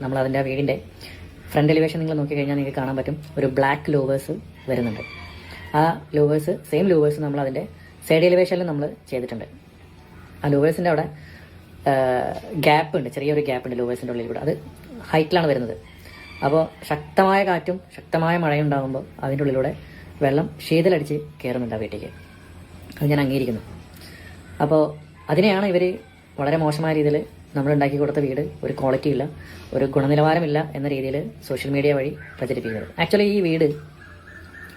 നമ്മൾ അതിന്റെ വീടിന്റെ ഫ്രണ്ട് എലിവേഷൻ നിങ്ങൾ നോക്കി കഴിഞ്ഞാൽ നിങ്ങൾക്ക് കാണാൻ പറ്റും. ഒരു ബ്ലാക്ക് ലൂവേഴ്സ് വരുന്നുണ്ട്. ആ ലൂവേഴ്സ് സെയിം ലൂവേഴ്സ് നമ്മൾ അതിന്റെ സൈഡ് എലിവേഷനിൽ നമ്മൾ ചെയ്തിട്ടുണ്ട്. ആ ലൂവേഴ്സിന്റെ അവിടെ ഗ്യാപ്പ് ഉണ്ട്. ചെറിയൊരു ഗ്യാപ്പ് ഉണ്ട് ലൂവേഴ്സിന്റെ ഉള്ളിൽ കൂടെ. അത് ഹൈറ്റിലാണ് വരുന്നത്. അപ്പോൾ ശക്തമായ കാറ്റും ശക്തമായ മഴയും ഉണ്ടാകുമ്പോൾ അതിന്റെ ഉള്ളിലൂടെ വെള്ളം ശീതലടിച്ച് കയറുന്നുണ്ട് ആ വീട്ടിലേക്ക്. അത് ഞാൻ അംഗീകരിക്കുന്നു. അപ്പോൾ അതിനെയാണ് ഇവർ വളരെ മോശമായ രീതിയിൽ നമ്മൾ ഉണ്ടാക്കി കൊടുത്ത വീട് ഒരു ക്വാളിറ്റി ഇല്ല ഒരു ഗുണനിലവാരമില്ല എന്ന രീതിയിൽ സോഷ്യൽ മീഡിയ വഴി പ്രചരിപ്പിക്കുന്നത്. ആക്ച്വലി ഈ വീട്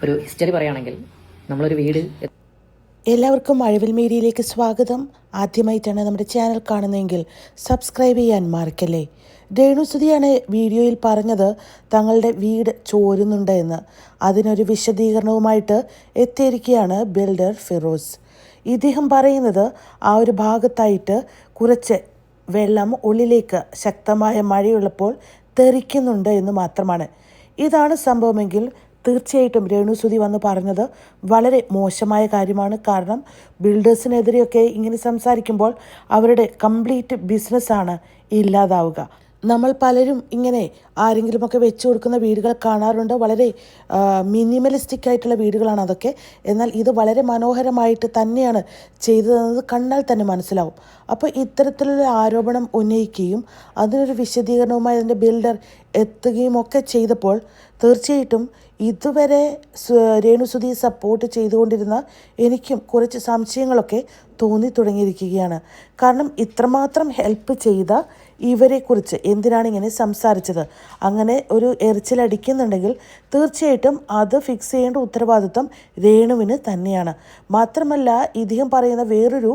ഒരു ഹിസ്റ്ററി പറയുകയാണെങ്കിൽ നമ്മളൊരു വീട് എല്ലാവർക്കും അഴിവിൽ മീഡിയയിലേക്ക് സ്വാഗതം. ആദ്യമായിട്ടാണ് നമ്മുടെ ചാനൽ കാണുന്നതെങ്കിൽ സബ്സ്ക്രൈബ് ചെയ്യാൻ മറക്കല്ലേ. രേണുസുതിയാണ് വീഡിയോയിൽ പറഞ്ഞത് തങ്ങളുടെ വീട് ചോരുന്നുണ്ട് എന്ന്. അതിനൊരു വിശദീകരണവുമായിട്ട് എത്തിയിരിക്കുകയാണ് ബിൽഡർ ഫിറോസ്. ഇദ്ദേഹം പറയുന്നത് ആ ഒരു ഭാഗത്തായിട്ട് കുറച്ച് വെള്ളം ഉള്ളിലേക്ക് ശക്തമായ മഴയുള്ളപ്പോൾ തെറിക്കുന്നുണ്ട് എന്ന് മാത്രമാണ്. ഇതാണ് സംഭവമെങ്കിൽ തീർച്ചയായിട്ടും രേണുസുതി വന്ന് പറഞ്ഞത് വളരെ മോശമായ കാര്യമാണ്. കാരണം ബിൽഡേഴ്സിനെതിരെയൊക്കെ ഇങ്ങനെ സംസാരിക്കുമ്പോൾ അവരുടെ കംപ്ലീറ്റ് ബിസിനസ്സാണ് ഇല്ലാതാവുക. നമ്മൾ പലരും ഇങ്ങനെ ആരെങ്കിലുമൊക്കെ വെച്ചു കൊടുക്കുന്ന വീടുകൾ കാണാറുണ്ട്. വളരെ മിനിമലിസ്റ്റിക് ആയിട്ടുള്ള വീടുകളാണ് അതൊക്കെ. എന്നാൽ ഇത് വളരെ മനോഹരമായിട്ട് തന്നെയാണ് ചെയ്തതെന്നത് കണ്ണാൽ തന്നെ മനസ്സിലാവും. അപ്പോൾ ഇത്തരത്തിലുള്ള ആരോപണം ഉന്നയിക്കുകയും അതിനൊരു വിശദീകരണവുമായി അതിന്റെ ബിൽഡർ എത്തുകയും ഒക്കെ ചെയ്തപ്പോൾ തീർച്ചയായിട്ടും ഇതുവരെ രേണുസുതി സപ്പോർട്ട് ചെയ്തുകൊണ്ടിരുന്ന എനിക്കും കുറച്ച് സംശയങ്ങളൊക്കെ തോന്നി തുടങ്ങിയിരിക്കുകയാണ്. കാരണം ഇത്രമാത്രം ഹെൽപ്പ് ചെയ്ത ഇവരെക്കുറിച്ച് എന്തിനാണ് ഇങ്ങനെ സംസാരിച്ചത്? അങ്ങനെ ഒരു എറിച്ചിലടിക്കുന്നുണ്ടെങ്കിൽ തീർച്ചയായിട്ടും അത് ഫിക്സ് ചെയ്യേണ്ട ഉത്തരവാദിത്വം രേണുവിന് തന്നെയാണ്. മാത്രമല്ല ഇദ്ദേഹം പറയുന്ന വേറൊരു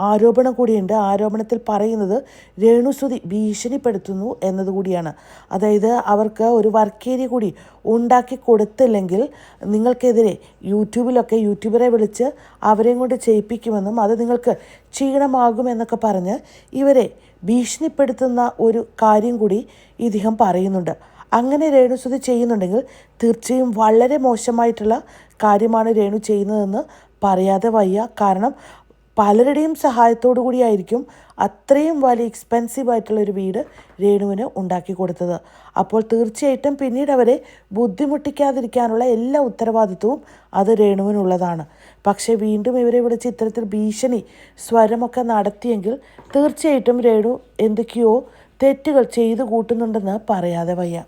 ആരോപണം കൂടിയുണ്ട്. ആരോപണത്തിൽ പറയുന്നത് രേണുസുതി ഭീഷണിപ്പെടുത്തുന്നു എന്നതുകൂടിയാണ്. അതായത് അവർക്ക് ഒരു വർക്ക് ഏരിയ കൂടി ഉണ്ടാക്കി കൊടുത്തില്ലെങ്കിൽ നിങ്ങൾക്കെതിരെ യൂട്യൂബിലൊക്കെ യൂട്യൂബറെ വിളിച്ച് അവരെയും കൊണ്ട് ചെയ്യിപ്പിക്കുമെന്നും അത് നിങ്ങൾക്ക് ക്ഷീണമാകുമെന്നൊക്കെ പറഞ്ഞ് ഇവരെ ഭീഷണിപ്പെടുത്തുന്ന ഒരു കാര്യം കൂടി ഇദ്ദേഹം പറയുന്നുണ്ട്. അങ്ങനെ രേണുസുതി ചെയ്യുന്നുണ്ടെങ്കിൽ തീർച്ചയായും വളരെ മോശമായിട്ടുള്ള കാര്യമാണ് രേണു ചെയ്യുന്നതെന്ന് പറയാതെ വയ്യ. കാരണം പലരുടെയും സഹായത്തോടു കൂടിയായിരിക്കും അത്രയും വലിയ എക്സ്പെൻസീവ് ആയിട്ടുള്ള ഒരു വീട് രേണുവിന് ഉണ്ടാക്കി കൊടുത്തത്. അപ്പോൾ തീർച്ചയായിട്ടും പിന്നീട് അവരെ ബുദ്ധിമുട്ടിക്കാതിരിക്കാനുള്ള എല്ലാ ഉത്തരവാദിത്വവും അത് രേണുവിനുള്ളതാണ്. പക്ഷേ വീണ്ടും ഇവരെ വിളിച്ച് ഇത്തരത്തിൽ ഭീഷണി സ്വരമൊക്കെ നടത്തിയെങ്കിൽ തീർച്ചയായിട്ടും രേണു എന്തൊക്കെയോ തെറ്റുകൾ ചെയ്തു കൂട്ടുന്നുണ്ടെന്ന് പറയാതെ വയ്യ.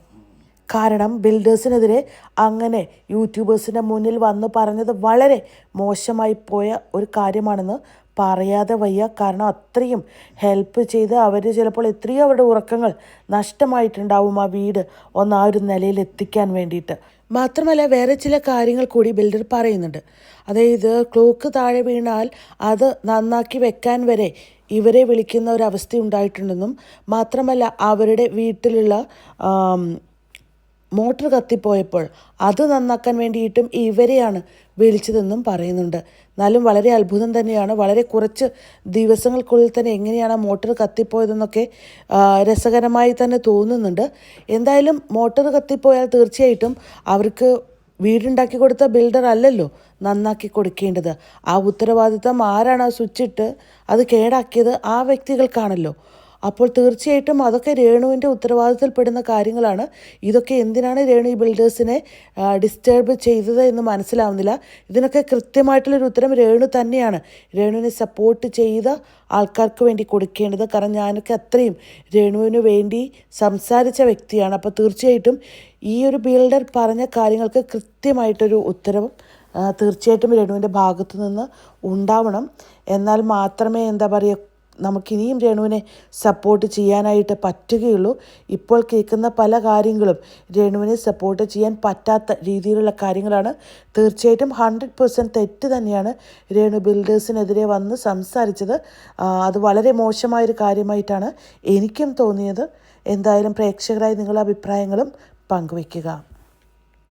കാരണം ബിൽഡേഴ്സിനെതിരെ അങ്ങനെ യൂട്യൂബേഴ്സിന്റെ മുന്നിൽ വന്ന് പറഞ്ഞത് വളരെ മോശമായി പോയ ഒരു കാര്യമാണെന്ന് പറയാതെ വയ്യ. കാരണം അത്രയും ഹെൽപ്പ് ചെയ്ത് അവർ ചിലപ്പോൾ എത്രയോ അവരുടെ ഉറക്കങ്ങൾ നഷ്ടമായിട്ടുണ്ടാവും ആ വീട് ഒന്ന് ആ ഒരു നിലയിൽ എത്തിക്കാൻ വേണ്ടിയിട്ട്. മാത്രമല്ല വേറെ ചില കാര്യങ്ങൾ കൂടി ബിൽഡർ പറയുന്നുണ്ട്. അതായത് ക്ലോക്ക് താഴെ വീണാൽ അത് നന്നാക്കി വെക്കാൻ വരെ ഇവരെ വിളിക്കുന്ന ഒരു അവസ്ഥ ഉണ്ടായിട്ടുണ്ടെന്നും മാത്രമല്ല അവരുടെ വീട്ടിലുള്ള മോട്ടർ കത്തിപ്പോയപ്പോൾ അത് നന്നാക്കാൻ വേണ്ടിയിട്ടും ഇവരെയാണ് വിളിച്ചതെന്നും പറയുന്നുണ്ട്. എന്നാലും വളരെ അത്ഭുതം തന്നെയാണ്. വളരെ കുറച്ച് ദിവസങ്ങൾക്കുള്ളിൽ തന്നെ എങ്ങനെയാണ് മോട്ടർ കത്തിപ്പോയതെന്നൊക്കെ രസകരമായി തന്നെ തോന്നുന്നുണ്ട്. എന്തായാലും മോട്ടർ കത്തിപ്പോയാൽ തീർച്ചയായിട്ടും അവർക്ക് വീടുണ്ടാക്കി കൊടുത്ത ബിൽഡർ അല്ലല്ലോ നന്നാക്കി കൊടുക്കേണ്ടത്. ആ ഉത്തരവാദിത്തം ആരാണ് സ്വിച്ചിട്ട് അത് കേടാക്കിയത് ആ വ്യക്തികൾക്കാണല്ലോ. അപ്പോൾ തീർച്ചയായിട്ടും അതൊക്കെ രേണുവിന്റെ ഉത്തരവാദിത്തത്തിൽപ്പെടുന്ന കാര്യങ്ങളാണ്. ഇതൊക്കെ എന്തിനാണ് രേണു ഈ ബിൽഡേഴ്സിനെ ഡിസ്റ്റർബ് ചെയ്തത് എന്ന് മനസ്സിലാവുന്നില്ല. ഇതിനൊക്കെ കൃത്യമായിട്ടുള്ളൊരു ഉത്തരം രേണു തന്നെയാണ്. രേണുവിനെ സപ്പോർട്ട് ചെയ്ത ആൾക്കാർക്ക് വേണ്ടി കൊടുക്കേണ്ടത്. കാരണം ഞാനൊക്കെ അത്രയും രേണുവിന് വേണ്ടി സംസാരിച്ച വ്യക്തിയാണ്. അപ്പോൾ തീർച്ചയായിട്ടും ഈ ഒരു ബിൽഡർ പറഞ്ഞ കാര്യങ്ങൾക്ക് കൃത്യമായിട്ടൊരു ഉത്തരവും തീർച്ചയായിട്ടും രേണുവിന്റെ ഭാഗത്തു നിന്ന് ഉണ്ടാവണം. എന്നാൽ മാത്രമേ എന്താ പറയുക നമുക്കിനിയും രേണുവിനെ സപ്പോർട്ട് ചെയ്യാനായിട്ട് പറ്റുകയുള്ളൂ. ഇപ്പോൾ കേൾക്കുന്ന പല കാര്യങ്ങളും രേണുവിനെ സപ്പോർട്ട് ചെയ്യാൻ പറ്റാത്ത രീതിയിലുള്ള കാര്യങ്ങളാണ്. തീർച്ചയായിട്ടും ഹൺഡ്രഡ് പെർസെന്റ് തെറ്റ് തന്നെയാണ് രേണു ബിൽഡേഴ്സിനെതിരെ വന്ന് സംസാരിച്ചത്. അത് വളരെ മോശമായൊരു കാര്യമായിട്ടാണ് എനിക്കും തോന്നിയത്. എന്തായാലും പ്രേക്ഷകരായി നിങ്ങളുടെ അഭിപ്രായങ്ങളും പങ്കുവയ്ക്കുക.